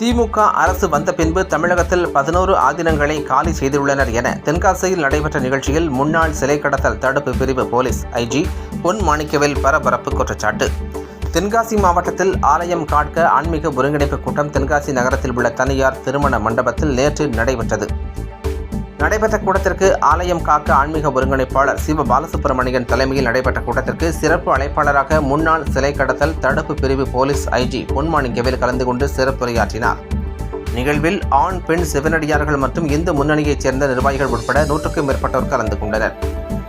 திமுக அரசு வந்த பின்பு தமிழகத்தில் பதினோரு ஆதீனங்களை காலி செய்துள்ளனர் என தென்காசியில் நடைபெற்ற நிகழ்ச்சியில் முன்னாள் சிலை கடத்தல் தடுப்பு பிரிவு போலீஸ் ஐஜி பொன் மாணிக்கவேல் பரபரப்பு குற்றச்சாட்டு. தென்காசி மாவட்டத்தில் ஆலயம் காட்க ஆன்மீக ஒருங்கிணைப்பு கூட்டம் தென்காசி நகரத்தில் உள்ள தனியார் திருமண மண்டபத்தில் நேற்று நடைபெற்றது. நடைபெற்ற கூட்டத்திற்கு ஆலயம் காக்க ஆன்மீக ஒருங்கிணைப்பாளர் சிவ பாலசுப்பிரமணியன் தலைமையில் நடைபெற்ற கூட்டத்திற்கு சிறப்பு அழைப்பாளராக முன்னாள் சிலை கடத்தல் தடுப்பு பிரிவு போலீஸ் ஐஜி பொன்மாணிக்கவேல் கலந்து கொண்டு சிறப்புரையாற்றினார். நிகழ்வில் ஆண் பெண் சிவனடியார்கள் மற்றும் இந்து முன்னணியைச் சேர்ந்த நிர்வாகிகள் உட்பட நூற்றுக்கும் மேற்பட்டோர் கலந்து கொண்டனர்.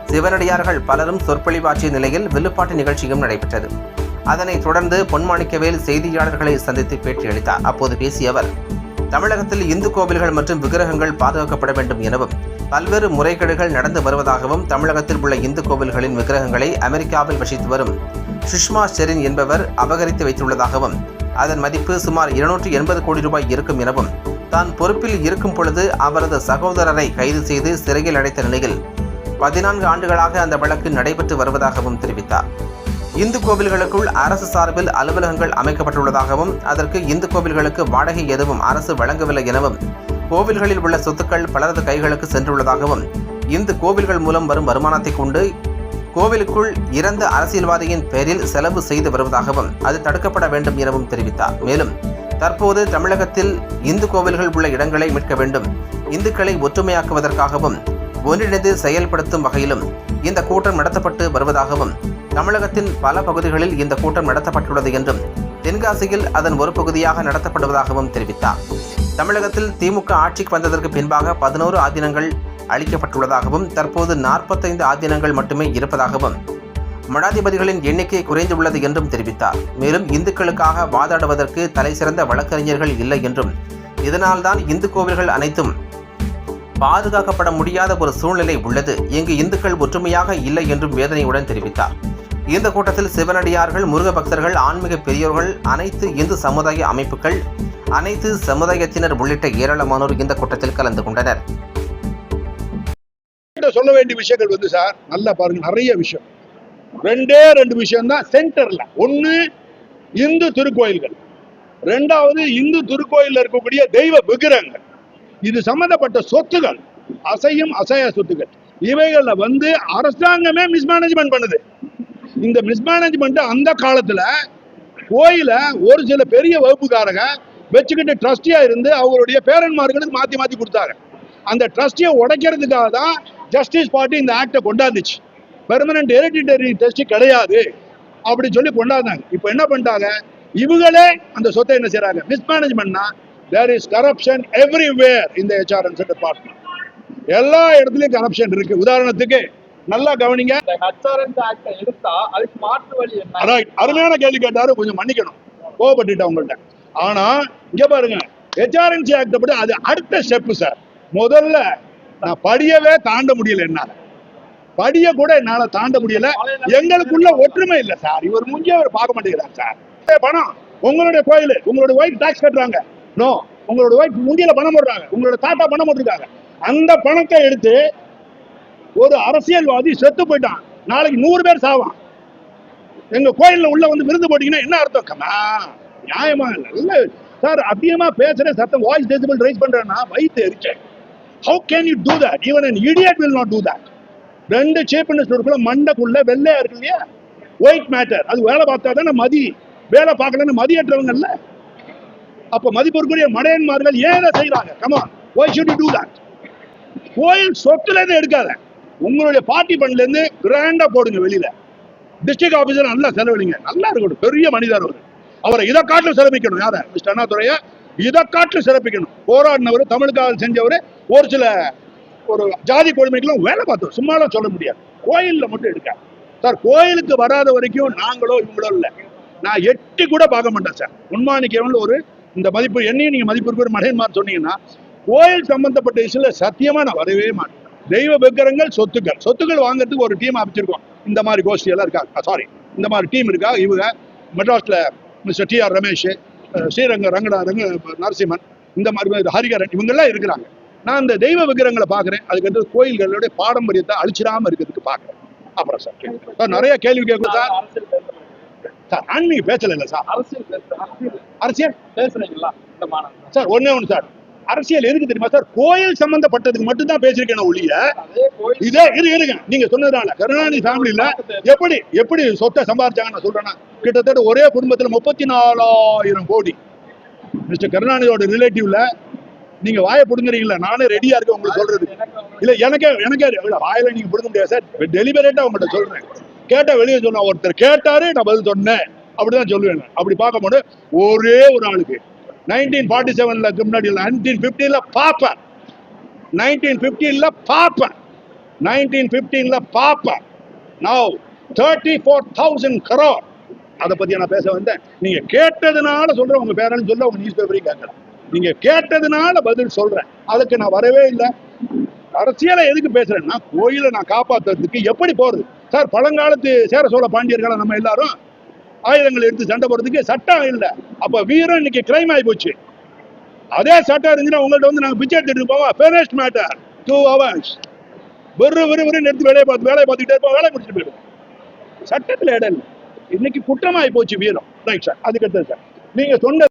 சிவனடியார்கள் பலரும் சொற்பொழிவாற்றிய நிலையில் வில்லுப்பாட்டு நிகழ்ச்சியும் நடைபெற்றது. அதனைத் தொடர்ந்து பொன்மாணிக்கவேல் செய்தியாளர்களை சந்தித்து பேட்டியளித்தார். அப்போது பேசிய அவர் தமிழகத்தில் இந்து கோவில்கள் மற்றும் விக்கிரகங்கள் பாதுகாக்கப்பட வேண்டும் எனவும் பல்வேறு முறைகேடுகள் நடந்து வருவதாகவும் தமிழகத்தில் உள்ள இந்து கோவில்களின் விக்கிரகங்களை அமெரிக்காவில் வசித்து வரும் சுஷ்மா செரின் என்பவர் அபகரித்து வைத்துள்ளதாகவும் அதன் மதிப்பு சுமார் இருநூற்றி எண்பது கோடி ரூபாய் இருக்கும் எனவும் தான் பொறுப்பில் இருக்கும் பொழுது அவரது சகோதரரை கைது செய்து சிறையில் அடைத்த நிலையில் பதினான்கு ஆண்டுகளாக அந்த வழக்கு நடைபெற்று வருவதாகவும் தெரிவித்தார். இந்து கோவில்களுக்குள் அரசு சார்பில் அலுவலகங்கள் அமைக்கப்பட்டுள்ளதாகவும் அதற்கு இந்து கோவில்களுக்கு வாடகை எதுவும் அரசு வழங்கவில்லை எனவும் கோவில்களில் உள்ள சொத்துக்கள் பலரது கைகளுக்கு சென்றுள்ளதாகவும் இந்து கோவில்கள் மூலம் வரும் வருமானத்தை கொண்டு கோவிலுக்குள் இறந்த அரசியல்வாதியின் பெயரில் செலவு செய்து வருவதாகவும் அது தடுக்கப்பட வேண்டும் எனவும் தெரிவித்தார். மேலும் தற்போது தமிழகத்தில் இந்து கோவில்கள் உள்ள இடங்களை மீட்க வேண்டும் இந்துக்களை ஒற்றுமையாக்குவதற்காகவும் ஒன்றிணைந்து செயல்படுத்தும் வகையிலும் இந்த கூட்டம் நடத்தப்பட்டு வருவதாகவும் தமிழகத்தின் பல பகுதிகளில் இந்த கூட்டம் நடத்தப்பட்டுள்ளது என்றும் தென்காசியில் அதன் ஒரு பகுதியாக நடத்தப்படுவதாகவும் தெரிவித்தார். தமிழகத்தில் திமுக ஆட்சிக்கு வந்ததற்கு பின்பாக பதினோரு ஆதீனங்கள் அளிக்கப்பட்டுள்ளதாகவும் தற்போது நாற்பத்தைந்து ஆதீனங்கள் மட்டுமே இருப்பதாகவும் மடாதிபதிகளின் எண்ணிக்கை குறைந்துள்ளது என்றும் தெரிவித்தார். மேலும் இந்துக்களுக்காக வாதாடுவதற்கு தலைசிறந்த வழக்கறிஞர்கள் இல்லை என்றும் இதனால்தான் இந்து கோவில்கள் அனைத்தும் பாதுகாக்கப்பட முடியாத ஒரு சூழ்நிலை உள்ளது. இங்கு இந்துக்கள் ஒற்றுமையாக இல்லை என்றும் வேதனையுடன் தெரிவித்தார். இந்த கூட்டத்தில் சிவனடியார்கள் முருக பக்தர்கள் ஆன்மீக பெரியோர்கள் அனைத்து இந்து சமுதாய அமைப்புகள் அனைத்து சமுதாயத்தினர் உள்ளிட்ட ஏராளமானோர் இந்த கூட்டத்தில் கலந்து கொண்டனர். சொல்ல வேண்டிய விஷயங்கள் வந்து சார் நல்லா பாருங்க நிறைய விஷயம். ரெண்டே ரெண்டு விஷயம் தான் சென்டர்ல. ஒண்ணு இந்து திருக்கோயில்கள். ரெண்டாவது இந்து திருக்கோயில் இருக்கக்கூடிய தெய்வ விக்கிரங்கள் இது சம்பந்தப்பட்ட சொத்துகள். அசையும் அசைய சொத்துக்கள். இவைகளில் வந்து அரசாங்கமே மிஸ்மேனேஜ்மெண்ட் பண்ணுது. இந்த மிஸ்மேனேஜ்மெண்ட் அந்த காலத்துல கோயில ஒரு சில பெரிய வகுப்புக்காரங்க வச்சுக்கிட்டு ட்ரஸ்டியா இருந்து அவங்களுடைய பேரன்மார்களுக்கு மாத்தி மாத்தி கொடுத்தாங்க. அந்த ட்ரஸ்டியை உடைக்கிறதுக்காக தான் ஜஸ்டிஸ் பார்ட்டி இந்த ஆக்டை கொண்டாந்துச்சு. பெர்மனன்ட் ஹெரிடிட்டரி ட்ரஸ்டி கிடையாது அப்படின்னு சொல்லி கொண்டாந்தாங்க. இப்போ என்ன பண்ணிட்டாங்க? இவங்களே அந்த சொத்தை என்ன செய்கிறாங்க மிஸ்மேனேஜ்மெண்ட்னா தேர் இஸ் கரப்ஷன் எவ்ரிவேர் இந்த ஹெச்ஆர்என்ஸ் டிபார்ட்மெண்ட் எல்லா இடத்துலயும் கரப்ஷன் இருக்கு. உதாரணத்துக்கு நல்லா கவனிங்க. ரைட் அருமையான கேள்வி கேட்டாரு. கொஞ்சம் மன்னிக்கணும். கோவப்பட்டுட்டேன் உங்கள்ட்ட. ஆனா இங்க பாருங்க. ஹெச்ஆர்என்சி ஆக்ட் படி அது அடுத்த ஸ்டெப் சார் முதல்ல நான் படியவே தாண்ட முடியல என்னால. படிய கூட என்னால தாண்ட முடியல. எங்களுக்குள்ள ஒற்றுமை இல்ல சார் இவர் முங்கிய அவர் பார்க்க மாட்டேங்கிறார் சார் பணம். உங்களுடைய கோயில். உங்களுடைய ஒய்ஃப் டாக்ஸ் கட்டுறாங்க. நோ உங்களோட ஒய்ஃப் முந்தியில பணம் போடுறாங்க. உங்களோட தாத்தா பணம் போட்டிருக்காங்க. அந்த பணத்தை எடுத்து ஒரு அரசியல்வாதி செத்து போயிட்டான். நாளைக்கு நூறு பேர் சாவான். எங்க கோயில்ல உள்ள வந்து விருந்து போட்டீங்கன்னா என்ன அர்த்தம்? கமா நியாயமா? இல்ல சார் அதிகமா பேசுற சத்தம் வாய்ஸ் டெசிபிள் ரைஸ் பண்றேன்னா வயிற்று எரிச்சேன் how can you do that even an idiot will not do that ரெண்டு சீஃப் மினிஸ்டருக்குள்ள மண்டைக்குள்ள வெள்ளையா இருக்கு இல்லையா? ஒயிட் மேட்டர் அது வேலை பார்த்தா தானே மதி. வேலை பார்க்கலன்னு மதியற்றவங்கல்ல. அப்ப மதிப்பிற்குரிய மடையன்மார்கள் ஏன் இதை செய்யறாங்க comma why should do that கோயில் சொத்துல இருந்து எடுக்காத? உங்களுடைய பார்ட்டி பண்ணல இருந்து கிராண்டா போடுங்க வெளியில. டிஸ்ட்ரிக்ட் ஆபீசர் நல்லா செலவழிங்க நல்லா இருக்கட்டும் பெரிய மனிதர் அவர். அவரை இதை காட்டிலும் சிறப்பிக்கணும். யார? மிஸ்டர் அண்ணாதுரைய? இதை காட்டிலும் சிறப்பிக்கணும். போராடினவர் தமிழுக்காக செஞ்சவர் ஒரு சில ஒரு ஜாதி கொடுமைக்கெல்லாம் வேலை பார்த்தோம் சும்மாலாம் சொல்ல முடியாது. கோயில்ல மட்டும் எடுக்க. சார் கோயிலுக்கு வராத வரைக்கும் நாங்களோ இவங்களோ இல்லை. நான் எட்டி கூட பார்க்க மாட்டேன் சார். உண்மானிக்கவன் ஒரு இந்த மதிப்பு என்னையும் நீங்க மதிப்பு மடையன்மார் சொன்னீங்கன்னா கோயில் சம்பந்தப்பட்ட விஷயத்தில் சத்தியமா நான் வரவே மாட்டேன். தெய்வ விக்கிரங்கள் சொத்துக்கள். சொத்துக்கள் வாங்குறதுக்கு ஒரு டீம் அமைச்சிருக்கோம். இந்த மாதிரி கோஷ்டி எல்லாம் இருக்கா? சாரி இந்த மாதிரி டீம் இருக்கா? இவங்க மெட்ராஸில் mister T R Ramesh Sriranga ரங்கடா Ranga Narasimhan இந்த மாதிரி ஹரிகரன் இவங்கெல்லாம் இருக்கிறாங்க. நான் இந்த தெய்வ விக்கிரங்களை பார்க்குறேன். அதுக்கடுத்து கோயில்களுடைய பாரம்பரியத்தை அழிச்சிடாம இருக்கிறதுக்கு பார்க்குறேன். அப்புறம் சார் நிறைய கேள்வி கேட்கும் சார் சார் ஆன்மீக பேசல இல்லை சார். அரசியல் பேசுறீங்களா? சார் ஒண்ணே ஒண்ணு சார். அரசியல் எதுக்கு தெரியுமா சார்? கோயில் சம்பந்தப்பட்டதுக்கு மட்டும் தான் பேசியிருக்கேன் ஒழிய இதே இரு இருங்க. நீங்க சொன்னதுனால கருணாநிதி ஃபேமிலில எப்படி எப்படி சொத்தை சம்பாதிச்சாங்க நான் சொல்றேன்னா கிட்டத்தட்ட ஒரே குடும்பத்துல முப்பத்தி நாலாயிரம் கோடி. மிஸ்டர் கருணாநிதியோட ரிலேட்டிவ்ல நீங்க வாயை புடுங்குறீங்களா நானே ரெடியா இருக்கேன் உங்களுக்கு சொல்றது இல்ல எனக்கே எனக்கே வாயில நீங்க புடுங்க முடியாது சார். டெலிபரேட்டா உங்கள்கிட்ட சொல்றேன். கேட்டா வெளியே சொன்ன ஒருத்தர் கேட்டாரு நான் பதில் சொன்னேன். அப்படிதான் சொல்லுவேன். நான். அப்படி பார்க்கும்போது ஒரே ஒரு ஆளுக்கு. நைன்டீன் ஃபார்ட்டி செவன்ல முன்னாடி நைன்டீன் பிப்டீன்ல பார்ப்பேன் நைன்டீன் பிப்டீன்ல பார்ப்பேன் நைன்டீன் பிப்டீன்ல பார்ப்பேன் now thirty four thousand crore அதை பத்தி நான் பேச வந்தேன். நீங்க கேட்டதுனால சொல்றேன் உங்க பேரன்னு சொல்ல உங்க நியூஸ் பேப்பரையும் கேட்கலாம் நீங்க கேட்டதுனால பதில் சொல்றேன். அதுக்கு நான் வரவே இல்லை. அரசியலை எதுக்கு பேசுறேன்னா கோயிலை நான் காப்பாத்துறதுக்கு எப்படி போறது? சார் பழங்காலத்து சேர சோழ பாண்டியர்களை நம்ம எல்லாரும் ஆயுதங்கள் எடுத்து சண்டை போடுறதுக்கு சட்டம் இல்லை. அப்ப வீரம் இன்னைக்கு கிரைம் ஆகி போச்சு. அதே சட்டம் இருந்துச்சுன்னா உங்கள்ட்ட வந்து நாங்க பிச்சை எடுத்துட்டு போவோம். ஃபேரஸ்ட் மேட்டர் டூ ஹவர்ஸ் வெறு வெறு வெறு எடுத்து வேலையை பார்த்து வேலையை பார்த்துக்கிட்டே இருப்போம் வேலையை முடிச்சுட்டு போயிடுவோம். சட்டத்தில் இடம் இல்லை. இன்னைக்கு குற்றமாகி போச்சு வீரம். ரைட் சார் அதுக்கு சார் நீங்க சொன்ன